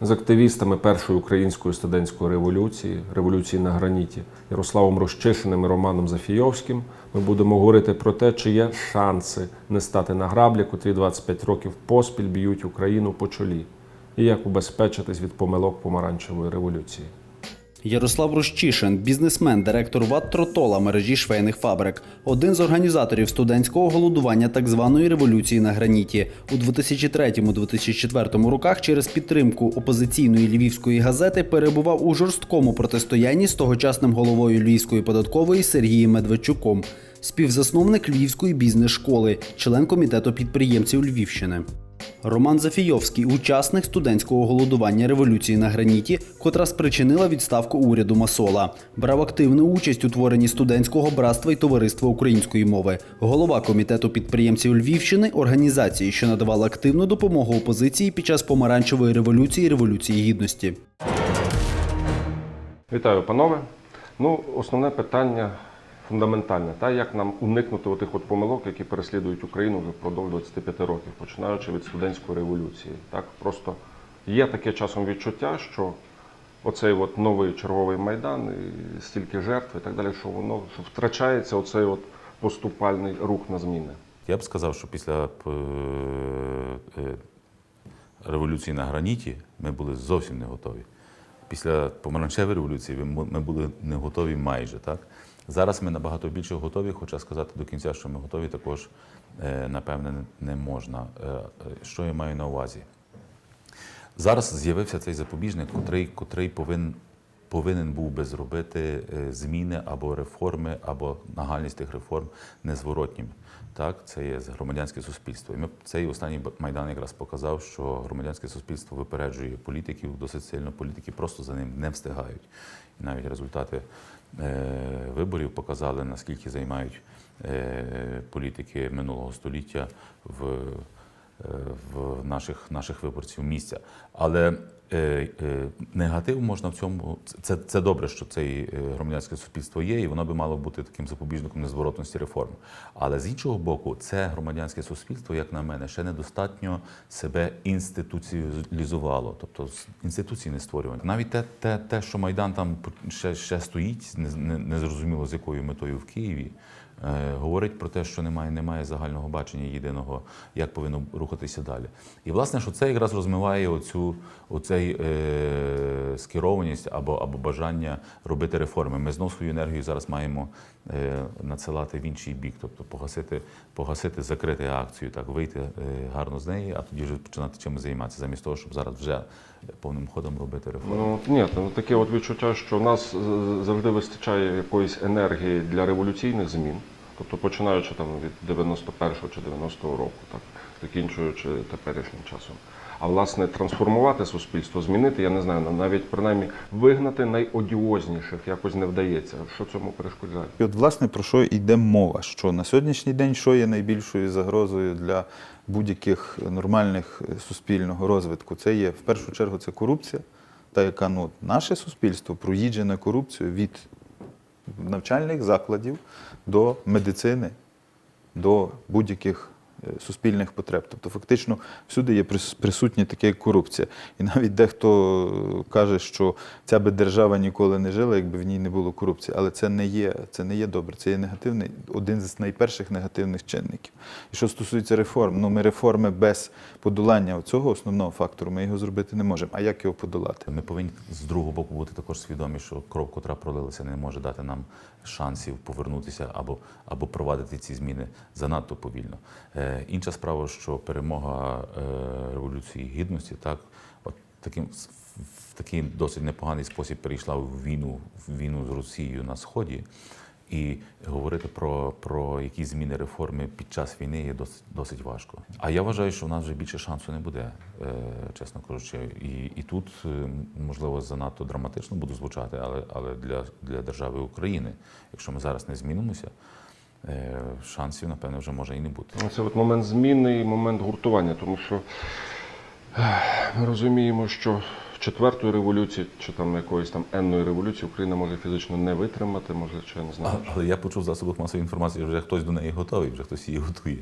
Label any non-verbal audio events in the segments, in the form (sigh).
з активістами першої української студентської революції, революції на граніті Ярославом Рощишиним і Романом Зафійовським. Ми будемо говорити про те, чи є шанси не стати на граблі, котрі 25 років поспіль б'ють Україну по чолі, і як убезпечитись від помилок помаранчевої революції. Ярослав Рощишин, бізнесмен, директор ВАТ Тротола мережі швейних фабрик, один з організаторів студентського голодування так званої революції на граніті. У 2003-2004 роках через підтримку опозиційної львівської газети перебував у жорсткому протистоянні з тогочасним головою Львівської податкової Сергієм Медведчуком, співзасновник Львівської бізнес-школи, член комітету підприємців Львівщини. Роман Зафійовський, учасник студентського голодування революції на граніті, котра спричинила відставку уряду Масола, брав активну участь у творенні студентського братства і товариства української мови, голова комітету підприємців Львівщини, організації, що надавала активну допомогу опозиції під час помаранчевої революції і революції гідності. Вітаю, панове. Ну, основне питання фундаментальне, та як нам уникнути отих от помилок, які переслідують Україну впродовж 25 років, починаючи від студентської революції. Так просто є таке часом відчуття, що оцей от новий черговий майдан, і стільки жертв і так далі, що воно що втрачається оцей от поступальний рух на зміни. Я б сказав, що після е, е, революції на граніті ми були зовсім не готові. Після помаранчевої революції ми були не готові майже. Так? Зараз ми набагато більше готові, хоча сказати до кінця, що ми готові, також е, напевне не- не можна. Е, е, Що я маю на увазі? Зараз з'явився цей запобіжник, котрий, котрий повинен, повинен був би зробити е, зміни або реформи, або нагальність тих реформ незворотніми. Так, це є громадянське суспільство. І ми цей останній майдан якраз показав, що громадянське суспільство випереджує політиків досить сильно. Політики просто за ним не встигають. І навіть результати е, виборів показали, наскільки займають е, політики минулого століття в е, в наших, наших виборців місця. Але негатив можна в цьому. Це, це добре, що це громадянське суспільство є, і воно би мало бути таким запобіжником незворотності реформ. Але з іншого боку, це громадянське суспільство, як на мене, ще недостатньо себе інституціалізувало, тобто інституції не створювання. Навіть те, те, те що Майдан там ще, ще стоїть, не, не, не зрозуміло з якою метою в Києві. Е, говорить про те, що немає, немає загального бачення єдиного, як повинно рухатися далі. І власне, що це якраз розмиває оцю оцей е, скерованість або, або бажання робити реформи. Ми знову свою енергію зараз маємо е, надсилати в інший бік, тобто погасити, погасити, закрити акцію, так вийти е, гарно з неї, а тоді вже починати чимось займатися, замість того, щоб зараз вже повним ходом робити реформи. Ну ні, ну таке от відчуття, що в нас завжди вистачає якоїсь енергії для революційних змін, тобто починаючи там від 91-го чи 90-го року, так закінчуючи теперішнім часом. А власне трансформувати суспільство, змінити, я не знаю, навіть принаймні вигнати найодіозніших якось не вдається. Що цьому перешкоджає? І от, власне, про що йде мова? Що на сьогоднішній день що є найбільшою загрозою для будь-яких нормальних е, суспільного розвитку? Це є в першу чергу це корупція, та яка ну, наше суспільство проїджене корупцією від навчальних закладів до медицини, до будь-яких суспільних потреб. Тобто, фактично, всюди є прис- присутня така корупція. І навіть дехто е, каже, що ця би держава ніколи не жила, якби в ній не було корупції. Але це не є, це не є добре, це є негативний, один з найперших негативних чинників. І що стосується реформ, ну ми реформи без подолання цього основного фактору, ми його зробити не можемо. А як його подолати? Ми повинні з другого боку бути також свідомі, що кров, котра пролилася, не може дати нам шансів повернутися або, або провадити ці зміни занадто повільно. Інша справа, що перемога е, революції гідності, так, от таким в- такий досить непоганий спосіб перейшла в війну, в війну з Росією на сході. І говорити про, про якісь зміни реформи під час війни є досить, досить важко. А я вважаю, що в нас вже більше шансу не буде, е, чесно кажучи. І, і тут, е, можливо, занадто драматично буду звучати, але, але для, для держави України, якщо ми зараз не змінимося, шансів, напевне, вже може і не бути. Ну, Це от момент зміни і момент гуртування, тому що ми розуміємо, що четвертої революції чи там якоїсь там енної революції Україна може фізично не витримати, може, чи я не знаю. А- Але я почув в засобах масової інформації, вже хтось до неї готовий, вже хтось її готує.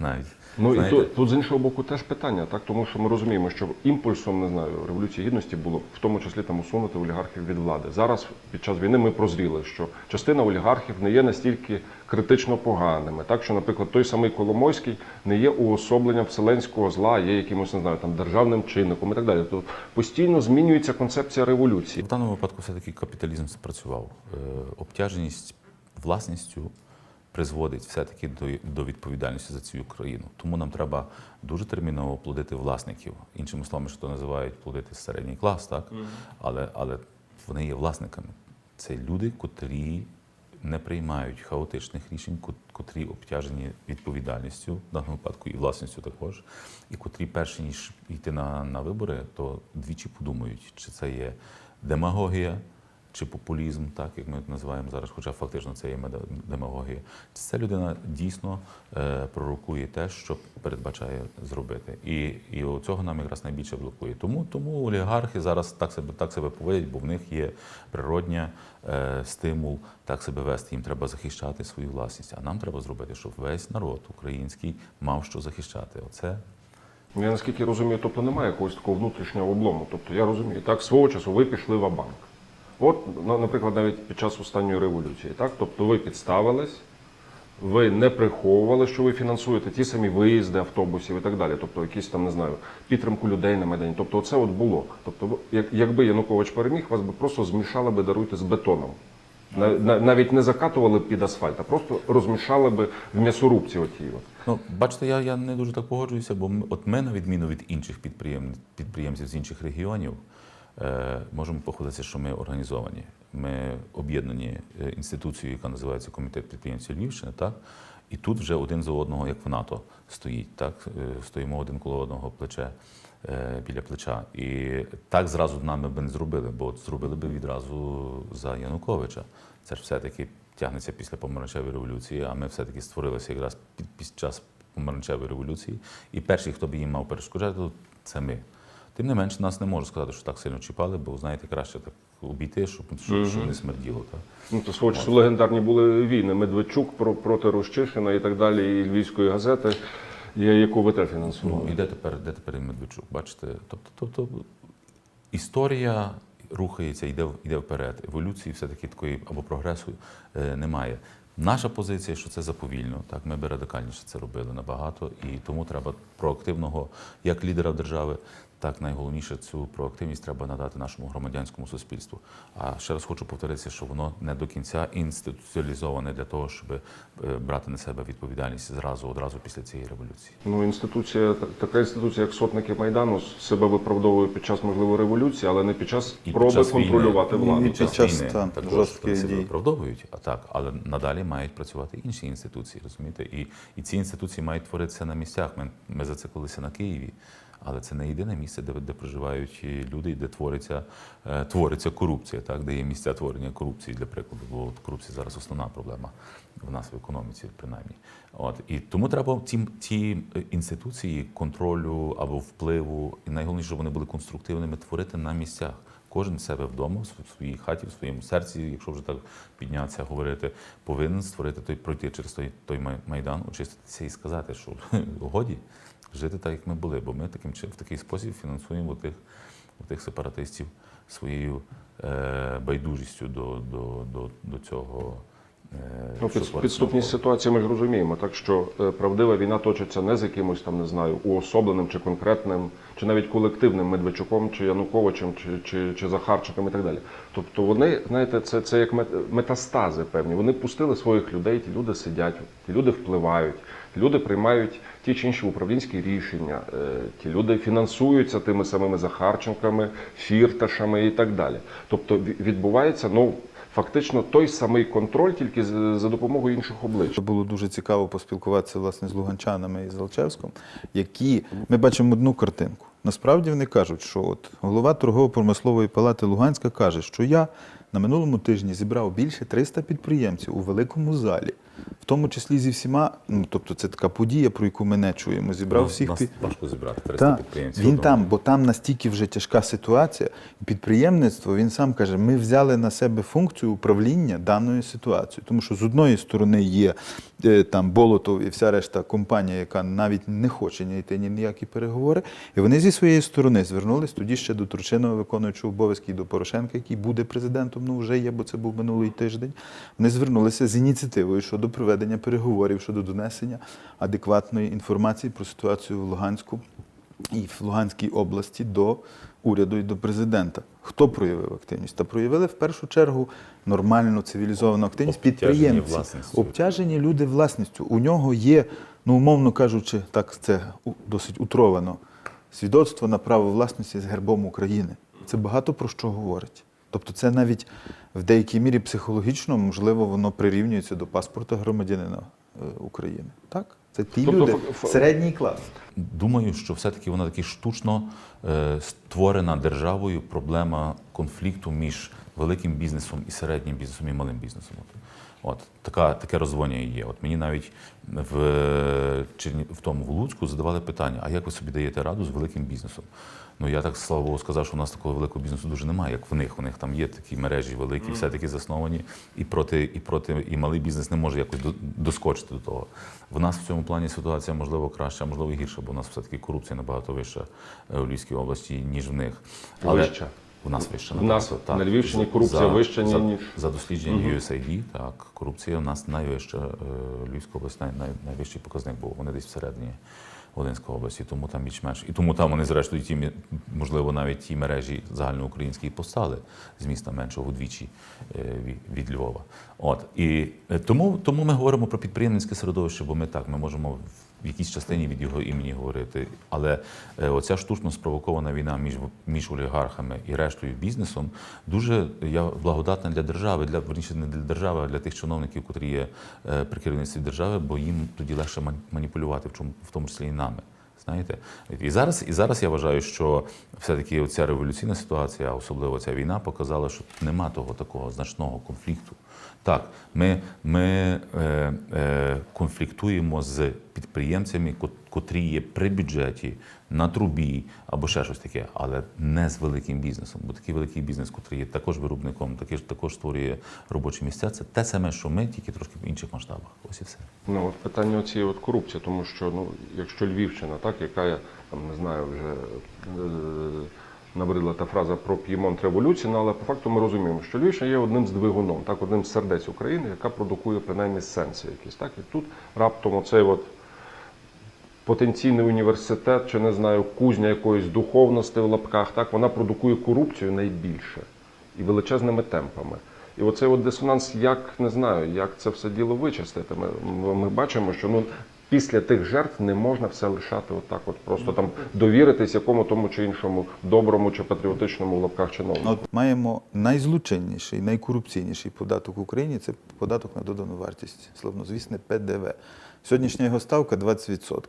Навіть. Ну і тут, тут з іншого боку теж питання, так тому що ми розуміємо, що імпульсом не знаю революції гідності було в тому числі там усунути олігархів від влади. Зараз під час війни ми прозріли, що частина олігархів не є настільки критично поганими. Так що, наприклад, той самий Коломойський не є уособленням вселенського зла, є якимось не знаю там державним чинником і так далі. Тобто постійно змінюється концепція революції. В даному випадку все-таки капіталізм спрацював. Е, Обтяженість власністю призводить все-таки до, до відповідальності за цю країну. Тому нам треба дуже терміново плодити власників. Іншими словами, що то називають плодити середній клас, так? Але, але вони є власниками. Це люди, котрі не приймають хаотичних рішень, ко- котрі обтяжені відповідальністю, в даному випадку і власністю також, і котрі, перші ніж йти на, на вибори, то двічі подумають, чи це є демагогія, чи популізм, так як ми називаємо зараз, хоча фактично це є демагогія. Ця людина дійсно е, пророкує те, що передбачає зробити. І, і цього нам якраз найбільше блокує. Тому, тому олігархи зараз так себе, так себе поводять, бо в них є природня е, стимул так себе вести. Їм треба захищати свою власність. А нам треба зробити, щоб весь народ український мав що захищати. Оце Ну, Я наскільки розумію, тобто немає якогось такого внутрішнього облому. Тобто я розумію, так свого часу ви пішли в банк. От, наприклад, навіть під час останньої революції, так? Тобто ви підставились, ви не приховували, що ви фінансуєте ті самі виїзди автобусів і так далі. Тобто якісь там, не знаю, підтримку людей на Майдані. Тобто це от було. Тобто, як, якби Янукович переміг, вас би просто змішали би, даруйте, з бетоном. На- на- Навіть не закатували під асфальт, а просто розмішали би в м'ясорубці отій. От. Ну, бачите, я, я не дуже так погоджуюся, бо от ми, на відміну від інших підприєм, підприємців з інших регіонів, можемо похвалитися, що ми організовані. Ми об'єднані е, інституцією, яка називається Комітет підприємців Львівщини, так? І тут вже один за одного, як в НАТО, стоїть, так? Е, Стоїмо один коло одного плече е, біля плеча. І так зразу нами би не зробили, бо зробили би відразу за Януковича. Це ж все-таки тягнеться після помаранчевої революції, а ми все-таки створилися якраз під, під час помаранчевої революції. І перший, хто б їм мав перешкоджати, це ми. Тим не менше, нас не можу сказати, що так сильно чіпали, бо знаєте, краще так обійти, щоб, щоб, щоб не смерділо. Так. Ну, то свого часу легендарні були війни. Медведчук про, проти Рощишина і так далі, і Львівської газети, яку ви теж фінансували. Ну, і де тепер, де тепер Медведчук? Бачите, тобто, тобто історія рухається, йде, йде вперед. Еволюції все-таки такої або прогресу е, немає. Наша позиція, що це заповільно, так ми би радикальніше це робили набагато, і тому треба проактивного як лідера держави, так найголовніше цю проактивність треба надати нашому громадянському суспільству. А ще раз хочу повторитися, що воно не до кінця інституціалізоване для того, щоб е, брати на себе відповідальність зразу одразу після цієї революції. Ну, інституція, та- така інституція, як сотники Майдану, себе виправдовує під час можливо революції, але не під час І спроби під час війни. контролювати І владу. під час, війни та, також себе виправдовують, а так, але надалі мають працювати інші інституції, розумієте? І, і ці інституції мають творитися на місцях. Ми, ми зациклилися на Києві, але це не єдине місце, де, де проживають люди, де твориться, е, твориться корупція, так, де є місця творення корупції, для прикладу, бо от корупція зараз основна проблема в нас в економіці, принаймні. От і тому треба ті, ті інституції контролю або впливу, і найголовніше, щоб вони були конструктивними, творити на місцях. Кожен себе вдома, в своїй хаті, в своєму серці, якщо вже так піднятися, говорити, повинен створити той пройти через той, той майдан, очиститися і сказати, що (laughs) годі жити так, як ми були, бо ми таким в такий спосіб фінансуємо тих, тих сепаратистів своєю е, байдужістю до, до, до, до цього. Е, Ну, під, підступність ситуації ми ж розуміємо, так що е, правдива війна точиться не з якимось там, не знаю, уособленим чи конкретним, чи навіть колективним Медведчуком, чи Януковичем, чи, чи, чи Захарчиком і так далі. Тобто вони, знаєте, це, це як мет- метастази певні. Вони пустили своїх людей, ті люди сидять, ті люди впливають, ті люди приймають ті чи інші управлінські рішення, е, ті люди фінансуються тими самими Захарченками, фірташами і так далі. Тобто відбувається, ну. Фактично той самий контроль, тільки за допомогою інших облич. Було дуже цікаво поспілкуватися власне з луганчанами і з Алчевськом, які ми бачимо одну картинку. Насправді вони кажуть, що от голова торгово-промислової палати Луганська каже, що я на минулому тижні зібрав більше 300 підприємців у великому залі, в тому числі зі всіма. Ну тобто, це така подія, про яку ми не чуємо. Зібрав Ну, всіх нас під- важко зібрати 300 так, підприємців. він там, бо там настільки вже тяжка ситуація. Підприємництво він сам каже: ми взяли на себе функцію управління даною ситуацією. Тому що з одної сторони є е, там Болотов і вся решта компанія, яка навіть не хоче ні йти ні ніякі переговори. І вони зі своєї сторони звернулись тоді ще до Турчинова, виконуючого обов'язки, і до Порошенка, який буде президентом. Ну вже є, бо це був минулий тиждень. Вони звернулися з ініціативою щодо проведення переговорів щодо донесення адекватної інформації про ситуацію в Луганську і в Луганській області до уряду і до президента. Хто проявив активність? Та проявили в першу чергу нормальну цивілізовану активність Обтяжені підприємці. власністю. Обтяжені люди власністю. У нього є, ну умовно кажучи, так це досить утровано. Свідоцтво на право власності з гербом України. Це багато про що говорить. Тобто, це навіть в деякій мірі психологічно, можливо, воно прирівнюється до паспорта громадянина е, України. Так? Це ті Тобто люди, середній клас. Думаю, що все-таки вона таки штучно е, створена державою проблема конфлікту між великим бізнесом і середнім бізнесом і малим бізнесом. От, така, таке розвоння є. От мені навіть в, в тому в Луцьку задавали питання: а як ви собі даєте раду з великим бізнесом? Ну я так слава Богу сказав, що у нас такого великого бізнесу дуже немає, як в них. У них там є такі мережі великі, все-таки засновані, і проти, і проти, і малий бізнес не може якось до- доскочити до того. В нас в цьому плані ситуація можливо краща, можливо гірша, бо у нас все-таки корупція набагато вища е, у Львівській області, ніж в них. Вища? У нас вища. В нас набагато, так. на Львівщині За- корупція за- вища, за, ніж- за дослідженням USAID, так, корупція у нас найвища, е, Львівська область най, най, найвищий показник був. Вони десь всередині Волинської області, тому там більш-менш. І тому там вони, зрештою, ті, можливо, навіть ті мережі загальноукраїнські постали з міста меншого вдвічі е, від Львова. От. І е, тому, тому ми говоримо про підприємницьке середовище, бо ми так, ми можемо в якійсь частині від його імені говорити. Але е, оця штучно спровокована війна між, між олігархами і рештою бізнесом дуже я благодатна для держави, для верніше не для держави, а для тих чиновників, котрі є е, при керівництві держави, бо їм тоді легше ман- маніпулювати, в чому в тому числі і нами. Знаєте, і зараз, і зараз я вважаю, що все-таки ця революційна ситуація, особливо ця війна, показала, що нема того такого значного конфлікту. Так, ми, ми е, е, конфліктуємо з підприємцями, котрі є при бюджеті, на трубі або ще щось таке, але не з великим бізнесом. Бо такий великий бізнес, котрий є також виробником, такий ж також створює робочі місця. Це те саме, що ми, тільки трошки в інших масштабах. Ось і все. Ну, от питання цієї от корупції, тому що ну, якщо Львівщина, так, яка я там не знаю, вже е, набридла та фраза про п'ємонт революції, ну, але по факту ми розуміємо, що Львівщина є одним з двигуном, так, одним з сердець України, яка продукує принаймні сенси якісь. Так, і тут раптом оцей от потенційний університет, чи не знаю, кузня якоїсь духовності в лапках, так, вона продукує корупцію найбільше і величезними темпами. І оцей от дисонанс, як не знаю, як це все діло вичистити. Ми, ми бачимо, що ну після тих жертв не можна все лишати отак, от просто там довіритись якому тому чи іншому доброму чи патріотичному в лапках чиновнику. От маємо найзлочинніший, найкорупційніший податок в Україні це податок на додану вартість, славнозвісне ПДВ. Сьогоднішня його ставка 20%.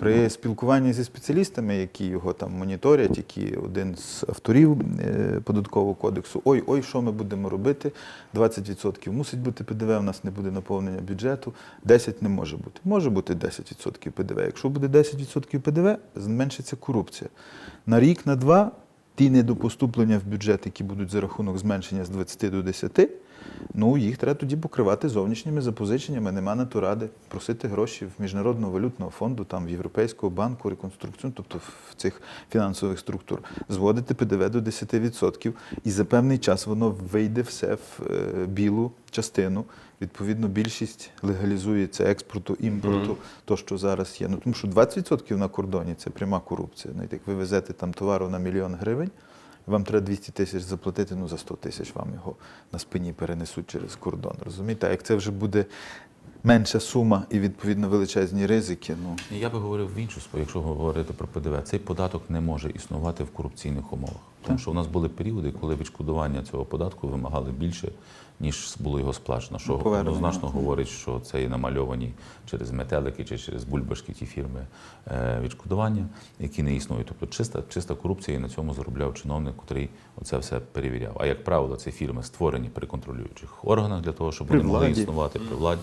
При спілкуванні зі спеціалістами, які його там моніторять, які один з авторів е, податкового кодексу, ой, ой, що ми будемо робити? 20% мусить бути ПДВ, у нас не буде наповнення бюджету, 10 не може бути. Може бути 10% ПДВ. Якщо буде 10% ПДВ, зменшиться корупція. На рік, на два ті недопоступлення в бюджет, які будуть за рахунок зменшення з 20 до 10, ну їх треба тоді покривати зовнішніми запозиченнями. Нема на то ради просити гроші в Міжнародного валютного фонду, там в Європейського банку, реконструкцію, тобто в цих фінансових структур, зводити ПДВ до 10%, і за певний час воно вийде все в е, білу частину. Відповідно, більшість легалізується експорту, імпорту, то, що зараз є. Ну тому що 20% на кордоні це пряма корупція. Навіть як ви везете там товару на мільйон гривень, вам треба 200 тисяч заплатити, ну за 100 тисяч вам його на спині перенесуть через кордон. Розумієте? А як це вже буде менша сума і відповідно величезні ризики. Ну Я би говорив в іншу якщо говорити про ПДВ, цей податок не може існувати в корупційних умовах. Тому що у нас були періоди, коли відшкодування цього податку вимагали більше, ніж було його сплачено. Що Повернення. однозначно говорить, що це є намальовані через метелики чи через бульбашки ті фірми е, відшкодування, які не існують. Тобто чиста, чиста корупція і на цьому заробляв чиновник, який оце все перевіряв. А як правило, ці фірми створені при контролюючих органах для того, щоб вони могли існувати при владі.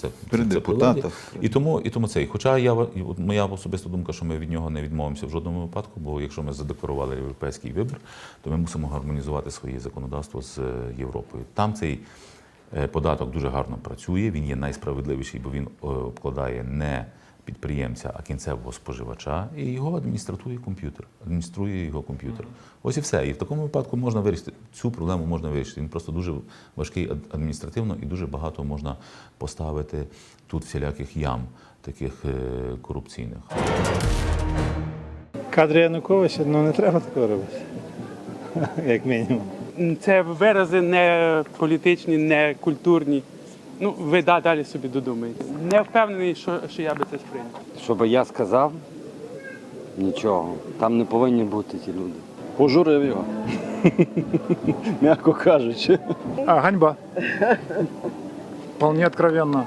Це, При це, депутатах. І тому, і тому це. І Хоча я моя особиста думка, що ми від нього не відмовимося в жодному випадку, бо якщо ми задекларували європейський вибір, то ми мусимо гармонізувати своє законодавство з е, Європою. Там цей е, податок дуже гарно працює. Він є найсправедливіший, бо він е, обкладає не підприємця, а кінцевого споживача, і його адмініструє комп'ютер. Адмініструє його комп'ютер. Ось і все. І в такому випадку можна вирішити цю проблему можна вирішити. Він просто дуже важкий ад- адміністративно і дуже багато можна поставити тут всіляких ям, таких е, корупційних. Кадри Януковича, ну не треба такого робити. (laughs) Як мінімум. Це вирази не політичні, не культурні. Ну, ви да, далі собі додумаєте. Не впевнений, що, що я би це сприйняв. Щоб я сказав нічого. Там не повинні бути ті люди. Пожурив його. (laughs) М'яко кажучи. А, ганьба. Вполне откровенно.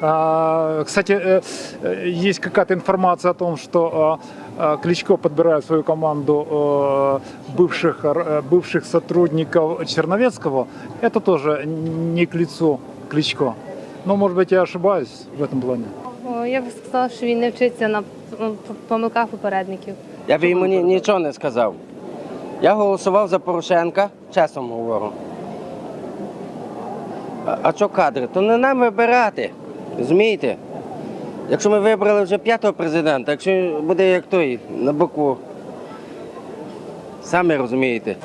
А, кстати, э, э, есть какая-то информация о том, что э, э, Кличко подбирает в свою команду э, бывших, э, бывших сотрудников Черновецкого. Это тоже не к лицу Кличко. Но, может быть, я ошибаюсь в этом плане. О, Я б сказала, що він не вчиться на помилках попередників. Я б йому ні- нічого не сказав. Я голосував за Порошенка, чесно говорю. А, а що кадри? То не нам вибирати. Розумієте? Якщо ми вибрали вже п'ятого президента, якщо буде як той на боку, самі розумієте.